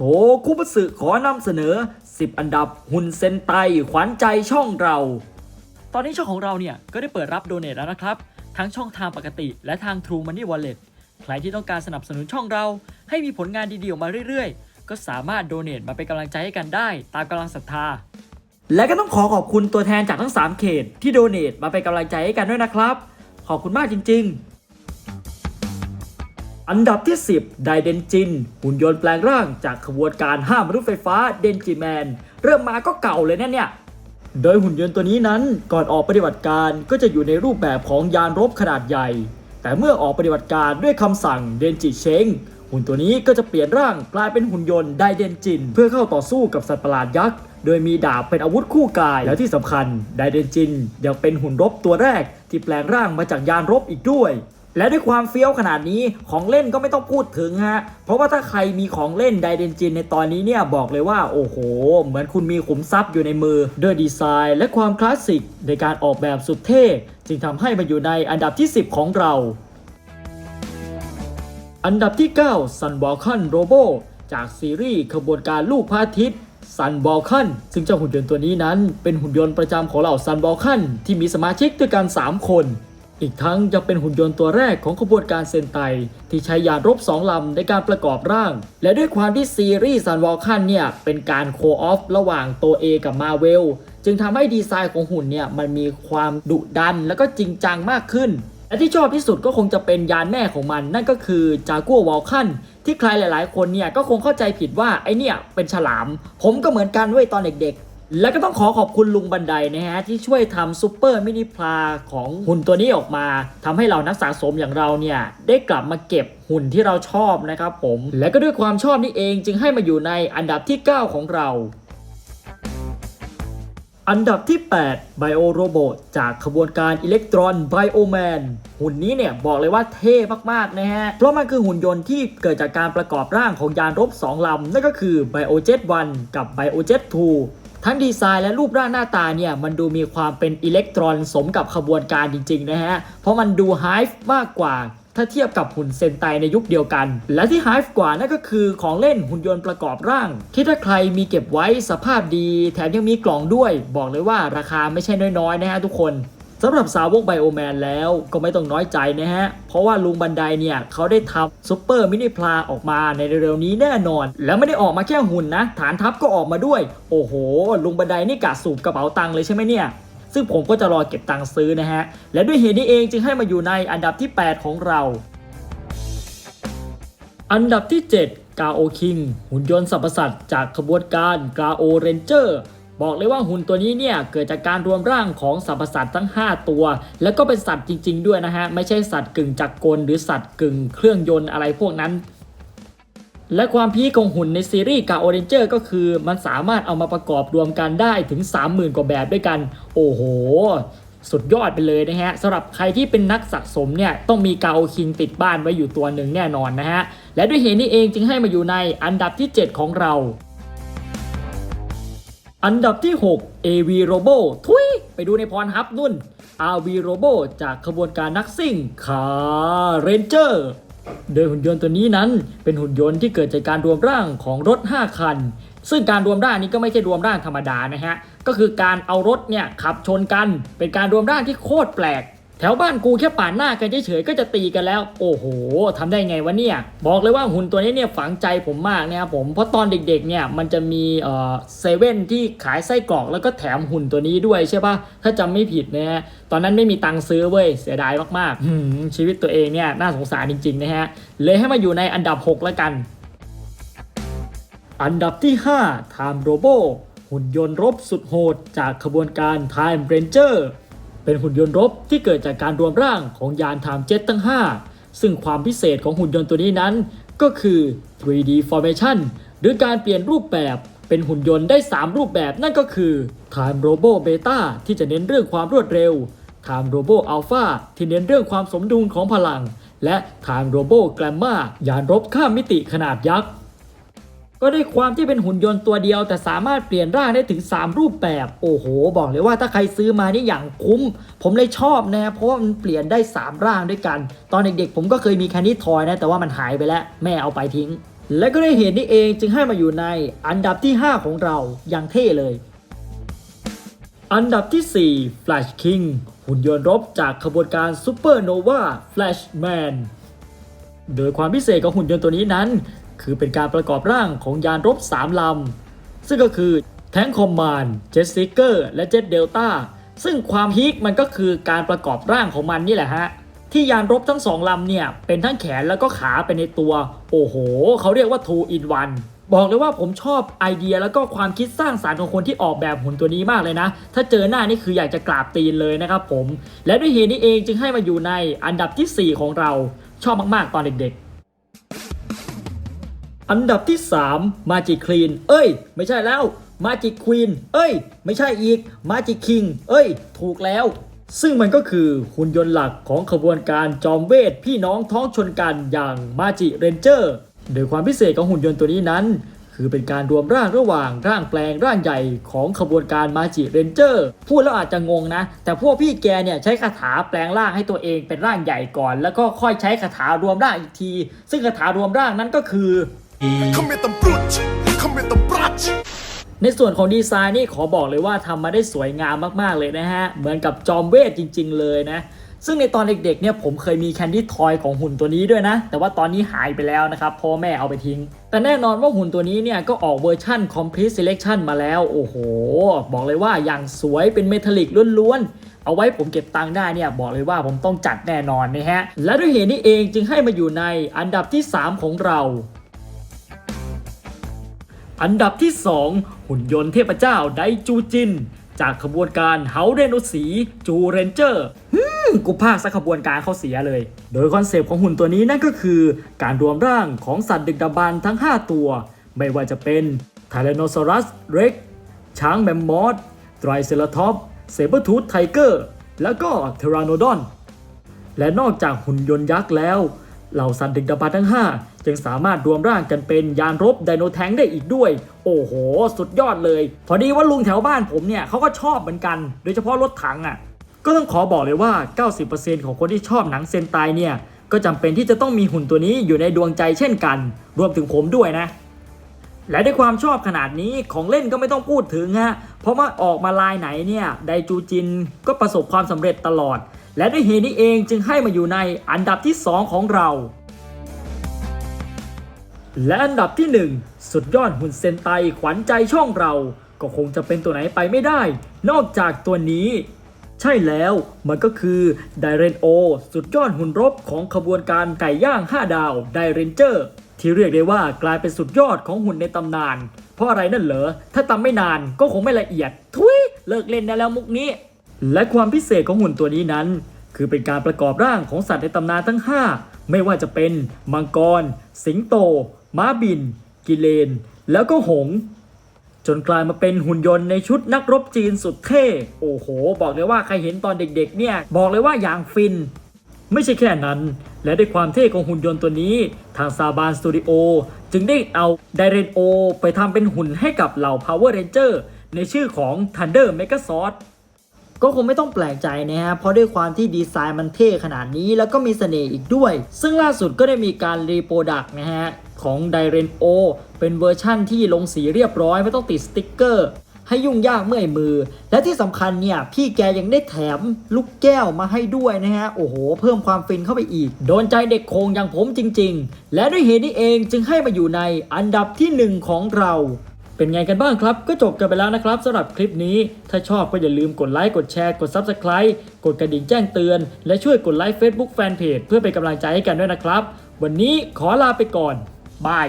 โถคุปสึขอนำเสนอ 10 อันดับหุ่นเซนไตขวัญใจช่องเรา ตอนนี้ช่องของเราเนี่ย ก็ได้เปิดรับโดเนทแล้วนะครับ ทั้งช่องทางปกติและทาง True Money Wallet ใครที่ต้องการสนับสนุนช่องเรา ให้มีผลงานดีๆออกมาเรื่อยๆ ก็สามารถโดเนทมาเป็นกำลังใจให้กันได้ ตามกำลังศรัทธา และก็ต้องขอขอบคุณตัวแทนจากทั้ง 3 เขตที่โดเนทมาเป็นกำลังใจให้กันด้วยนะครับ ขอบคุณมากจริง ๆ อันดับที่ 10 ไดเดนจิน หุ่นยนต์แปลงร่างจากขบวนการห้ามมนุษย์ไฟฟ้าเดนจิแมน เริ่มมาก็เก่าเลยนะเนี่ย โดยหุ่นยนต์ตัวนี้นั้นก่อนออกปฏิบัติการก็จะอยู่ในรูปแบบของยานรบขนาดใหญ่ แต่เมื่อออกปฏิบัติการด้วยคำสั่งเดนจิเชงหุ่นตัวนี้ก็จะเปลี่ยนร่างกลายเป็นหุ่นยนต์ไดเดนจิน เพื่อเข้าต่อสู้กับสัตว์ประหลาดยักษ์ โดยมีดาบเป็นอาวุธคู่กาย แล้วที่สำคัญไดเดนจินยังเป็นหุ่นรบตัวแรกที่แปลงร่างมาจากยานรบอีกด้วย และด้วยความเฟี้ยวขนาดนี้ของเล่นก็ไม่ต้องพูดถึงฮะ เพราะว่าถ้าใครมีของเล่นไดเดนจินในตอนนี้เนี่ยบอกเลยว่าโอ้โห เหมือนคุณมีขุมทรัพย์อยู่ในมือ ด้วยดีไซน์และความคลาสสิกในการออกแบบสุดเท่ จึงทำให้มันอยู่ในอันดับที่ 10 ของเรา อันดับที่ 9 Sun v a l c a n Robo จากซีรีส์ขบวนการลูกพระอาทิตย์ Sun v a l c a n ซึ่งเจ้าหุ่นยนต์ตัวนี้นั้น เป็นหุ่นยนต์ประจำของเหล่า Sun v a l c a n ที่มีสมาชิกด้วยกัน 3 คน อีกทั้งยังเป็นหุ่นยนต์ตัวแรกของขบวนการเซนไต ที่ใช้ยานรบสองลำในการประกอบร่าง และด้วยความที่ซีรีส์ Sun v a l c a n เนี่ย เป็นการโคออฟระหว่างตัว A กับ Marvel จึงทำให้ดีไซน์ของหุ่นเนี่ย มันมีความดุดันแล้วก็จริงจังมากขึ้น และที่ชอบที่สุดก็คงจะเป็นยานแม่ของมัน นั่นก็คือจากัววอลคันที่ใครหลาย ๆ คนเนี่ยก็คงเข้าใจผิดว่าไอเนี่ยเป็นฉลาม ผมก็เหมือนกันเว้ยตอนเด็กๆ แล้วก็ต้องขอขอบคุณลุงบันไดนะฮะที่ช่วยทำซูเปอร์มินิพลาของหุ่นตัวนี้ออกมาทำให้เรานักสะสมอย่างเราเนี่ยได้กลับมาเก็บหุ่นที่เราชอบนะครับผม และก็ด้วยความชอบนี่เองจึงให้มาอยู่ในอันดับที่ 9 ของเรา อันดับที่ 8 Bio Robot จากขบวนการอิเล็กตรอน Bioman หุ่นนี้เนี่ยบอกเลยว่าเท่มากๆนะฮะ เพราะมันคือหุ่นยนต์ที่เกิดจากการประกอบร่างของยานรบ 2 ลำ นั่นก็คือ Biojet 1 กับ Biojet 2 ทั้งดีไซน์และรูปร่างหน้าตาเนี่ยมันดูมีความเป็นอิเล็กตรอนสมกับขบวนการจริง ๆ นะฮะ เพราะมันดูไฮฟ์มากกว่าถ้าเทียบกับหุ่นเซนไตในยุคเดียวกัน และที่ไฮฟ์กว่านั่นก็คือของเล่นหุ่นยนต์ประกอบร่าง ที่ถ้าใครมีเก็บไว้สภาพดี แถมยังมีกล่องด้วย บอกเลยว่าราคาไม่ใช่น้อยๆนะฮะทุกคน สำหรับสาวกไบโอแมนแล้วก็ไม่ต้องน้อยใจนะฮะ เพราะว่าลุงบันไดเนี่ยเขาได้ทำซูเปอร์มินิพลาออกมาในเร็วๆนี้แน่นอน แล้วไม่ได้ออกมาแค่หุ่นนะ ฐานทัพก็ออกมาด้วย โอ้โห ลุงบันไดนี่กะสูบกระเป๋าตังค์เลยใช่ไหมเนี่ย ซึ่งผมก็จะรอเก็บตังค์ซื้อนะฮะ และด้วยเหตุนี้เองจึงให้มาอยู่ในอันดับที่ 8 ของเรา อันดับที่ 7กาโอคิงหุ่นยนต์สัรพสัตว์จากขบวนการกาโอเรนเจอร์ บอกเลยว่าหุ่นตัวนี้เนี่ยเกิดจากการรวมร่างของสัรพสัตว์ทั้ง 5 ตัว แล้วก็เป็นสัตว์จริง ๆ ด้วยนะฮะ ไม่ใช่สัตว์กึ่งจักรกลหรือสัตว์กึ่งเครื่องยนต์อะไรพวกนั้น และความพีของหุ่นในซีรีส์กาโอเรนเจอร์ก็คือมันสามารถเอามาประกอบรวมกันได้ถึง 30,000 กว่าแบบด้วยกัน โอ้โหสุดยอดไปเลยนะฮะสำหรับใครที่เป็นนักสะสมเนี่ยต้องมีกาโอคิงติดบ้านไว้อยู่ตัวหนึ่งแน่นอนนะฮะ และด้วยเหตุนี้เองจึงให้มาอยู่ในอันดับที่ 7 ของเรา อันดับที่ 6 AV Robo ทุย ไปดูในพรฮับนุ่น RV Robo จากขบวนการนักซิ่งคาเรนเจอร์ โดยหุ่นยนต์ตัวนี้นั้นเป็นหุ่นยนต์ที่เกิดจากการรวมร่างของรถ 5 คัน ซึ่งการรวมร่างนี้ก็ไม่ใช่รวมร่างธรรมดานะฮะ ก็คือการเอารถเนี่ยขับชนกัน เป็นการรวมร่างที่โคตรแปลก แถวบ้านกูแค่ป่าดหน้ากันเฉยๆก็จะตีกันแล้ว โอ้โหทำได้ไงวะเนี่ย บอกเลยว่าหุ่นตัวนี้เนี่ยฝังใจผมมากนะครับผมเพราะตอนเด็กๆเนี่ยมันจะมีเอ่อเซเว่นที่ขายไส้กรอกแล้วก็แถมหุ่นตัวนี้ด้วยใช่ปะถ้าจำไม่ผิดนะฮะตอนนั้นไม่มีตังค์ซื้อเว้ยเสียดายมากๆชีวิตตัวเองเนี่ยน่าสงสารจริงๆนะฮะเลยให้มาอยู่ในอันดับ 6 แล้วกัน อันดับที่5 Time Robo หุ่นยนต์รบสุดโหดจากขบวนการ Time Ranger เป็นหุ่นยนต์รบที่เกิดจากการรวมร่างของยาน Time Jet ทั้ง 5 ซึ่งความพิเศษของหุ่นยนต์ตัวนี้นั้น ก็คือ 3D Formation หรือการเปลี่ยนรูปแบบเป็นหุ่นยนต์ได้ 3 รูปแบบนั่นก็คือ Time Robo Beta ที่จะเน้นเรื่องความรวดเร็ว Time Robo Alpha ที่เน้นเรื่องความสมดุลของพลัง และ Time Robo Gamma ยานรบข้ามมิติขนาดยักษ์ ก็ด้วยความที่เป็นหุ่นยนต์ตัวเดียวแต่สามารถเปลี่ยนร่างได้ถึง 3 รูปแบบ โอ้โห บอกเลยว่าถ้าใครซื้อมานี่อย่างคุ้ม ผมเลยชอบนะเพราะว่ามันเปลี่ยนได้ 3 ร่างด้วยกัน ตอนเด็กๆ ผมก็เคยมีแคนดี้ทอยนะ แต่ว่ามันหายไปแล้ว แม่เอาไปทิ้ง และก็ได้เห็นนี่เองจึงให้มาอยู่ในอันดับที่ 5 ของเราอย่างเท่เลย อันดับที่ 4 Flash King หุ่นยนต์รบจากขบวนการ Supernova Flashman โดยความพิเศษของหุ่นยนต์ตัวนี้นั้น คือเป็นการประกอบร่างของยานรบ 3 ลำ ซึ่งก็คือแทงคอมมานเจ็ตซิเกอร์และเจ็ตเดลต้าซึ่งความพีคมันก็คือการประกอบร่างของมันนี่แหละฮะ ที่ยานรบทั้งสองลำเนี่ย เป็นทั้งแขนแล้วก็ขาไปในตัว โอ้โห เขาเรียกว่า two in one บอกเลยว่าผมชอบไอเดียแล้วก็ความคิดสร้างสารรค์ของคนที่ออกแบบหุ่นตัวนี้มากเลยนะ ถ้าเจอหน้านี่คืออยากจะกราบตีนเลยนะครับผม และด้วยเหตุนี้เองจึงให้มาอยู่ในอันดับทีสี่4 ของเราชอบมากๆตอนเด็กๆ อันดับที่ 3 Magic Clean เอ้ย ไม่ใช่แล้ว Magic Queen เอ้ย ไม่ใช่อีก Magic King เอ้ย ถูกแล้ว ซึ่งมันก็คือหุ่นยนต์หลักของขบวนการจอมเวทพี่น้องท้องชนกันอย่าง Magic Ranger โดยความพิเศษของหุ่นยนต์ตัวนี้นั้น คือเป็นการรวมร่างระหว่างร่างแปลงร่างใหญ่ของขบวนการมาจิเรนเจอร์พูดแล้วอาจจะงงนะ แต่พวกพี่แกเนี่ยใช้คาถาแปลงร่างให้ตัวเองเป็นร่างใหญ่ก่อน แล้วก็ค่อยใช้คาถารวมร่างอีกที ซึ่งคาถารวมร่างนั้นก็คือ ในส่วนของดีไซน์นี่ขอบอกเลยว่าทำมาได้สวยงามมากๆเลยนะฮะ เหมือนกับจอมเวทจริง ๆ เลยนะ ซึ่งในตอนเด็กๆเนี่ยผมเคยมีแคนดี้ทอยของหุ่นตัวนี้ด้วยนะ แต่ว่าตอนนี้หายไปแล้วนะครับพ่อแม่เอาไปทิ้ง แต่แน่นอนว่าหุ่นตัวนี้เนี่ยก็ออกเวอร์ชั่น Complete Selection มาแล้ว โอ้โห บอกเลยว่าอย่างสวยเป็นเมทัลลิกล้วนๆเอาไว้ผมเก็บตังค์ได้เนี่ยบอกเลยว่าผมต้องจัดแน่นอนนะฮะ และด้วยเหตุนี้เองจึงให้มาอยู่ในอันดับที่ 3 ของเรา อันดับที่ 2 หุ่นยนต์เทพเจ้าไดจูจิน จากขบวนการเฮาเดโนสีจูเรนเจอร์กูพากสักขบวนการเขาเสียเลย โดยคอนเซปต์ของหุ่นตัวนี้นั่นก็คือ การรวมร่างของสัตว์ดึกดำบรรทั้ง 5 ตัว ไม่ว่าจะเป็น t y r a n n o s a u r u s Rex ช้างแมมมอสไตรเซราทอปเซเบอร์ทูธไทเกอร์ แล้วก็เทรานโนดอน และนอกจากหุ่นยนต์ยักษ์แล้ว เหล่าสัตว์ดึกดำบรรพ์ทั้ง 5 จึงสามารถรวมร่างกันเป็นยานรบไดโนแทงได้อีกด้วย โอ้โห สุดยอดเลย พอดีว่าลุงแถวบ้านผมเนี่ยเขาก็ชอบเหมือนกัน โดยเฉพาะรถถังอะ ก็ต้องขอบอกเลยว่า 90%ของคนที่ชอบหนังเซนไตเนี่ย ก็จำเป็นที่จะต้องมีหุ่นตัวนี้อยู่ในดวงใจเช่นกัน รวมถึงผมด้วยนะ และด้วยความชอบขนาดนี้ของเล่นก็ไม่ต้องพูดถึงฮะ เพราะว่าออกมาลายไหนเนี่ยไดจูจินก็ประสบความสำเร็จตลอด และด้วยเหตุนี้เองจึงให้มาอยู่ในอันดับที่ 2 ของเรา และอันดับที่ 1 สุดยอดหุ่นเซนไตขวัญใจช่องเรา ก็คงจะเป็นตัวไหนไปไม่ได้ นอกจากตัวนี้ ใช่แล้วมันก็คือไดเรนโอสุดยอดหุ่นรบของขบวนการไก่ย่าง 5 ดาวไดเรนเจอร์ที่เรียกได้ว่ากลายเป็นสุดยอดของหุ่นในตำนาน เพราะอะไรนั่นเหรอ ถ้าตำไม่นานก็คงไม่ละเอียด ทุยเลิกเล่นได้แล้วมุกนี้ และความพิเศษของหุ่นตัวนี้นั้น คือเป็นการประกอบร่างของสัตว์ในตำนานทั้ง 5 ไม่ว่าจะเป็นมังกร สิงโต ม้าบิน กิเลน แล้วก็หงส์จนกลายมาเป็นหุ่นยนต์ในชุดนักรบจีนสุดเท่ โอ้โห บอกเลยว่าใครเห็นตอนเด็กๆเนี่ย บอกเลยว่าอย่างฟิน ไม่ใช่แค่นั้น และด้วยความเท่ของหุ่นยนต์ตัวนี้ ทางซาบานสตูดิโอจึงได้เอาไดเรนโอไปทำเป็นหุ่นให้กับเหล่า Power Ranger ในชื่อของ Thunder Megazord ก็คงไม่ต้องแปลกใจนะฮะเพราะด้วยความที่ดีไซน์มันเท่ขนาดนี้แล้วก็มีเสน่ห์อีกด้วย ซึ่งล่าสุดก็ได้มีการรีโปรดักต์นะฮะของไดเรนโอเป็นเวอร์ชั่นที่ลงสีเรียบร้อยไม่ต้องติดสติ๊กเกอร์ ให้ยุ่งยากเมื่อยมือ และที่สำคัญเนี่ย พี่แกยังได้แถมลูกแก้วมาให้ด้วยนะฮะ โอ้โห เพิ่มความฟินเข้าไปอีก โดนใจเด็กโคงอย่างผมจริง ๆ และด้วยเหตุนี้เองจึงให้มาอยู่ในอันดับที่หนึ่งของเรา เป็นไงกันบ้างครับ ก็จบกันไปแล้วนะครับสำหรับคลิปนี้ ถ้าชอบก็อย่าลืมกดไลค์ กดแชร์ กด Subscribe กดกระดิ่งแจ้งเตือน และช่วยกดไลค์ Facebook Fanpage เพื่อเป็นกำลังใจให้กันด้วยนะครับ วันนี้ขอลาไปก่อนบาย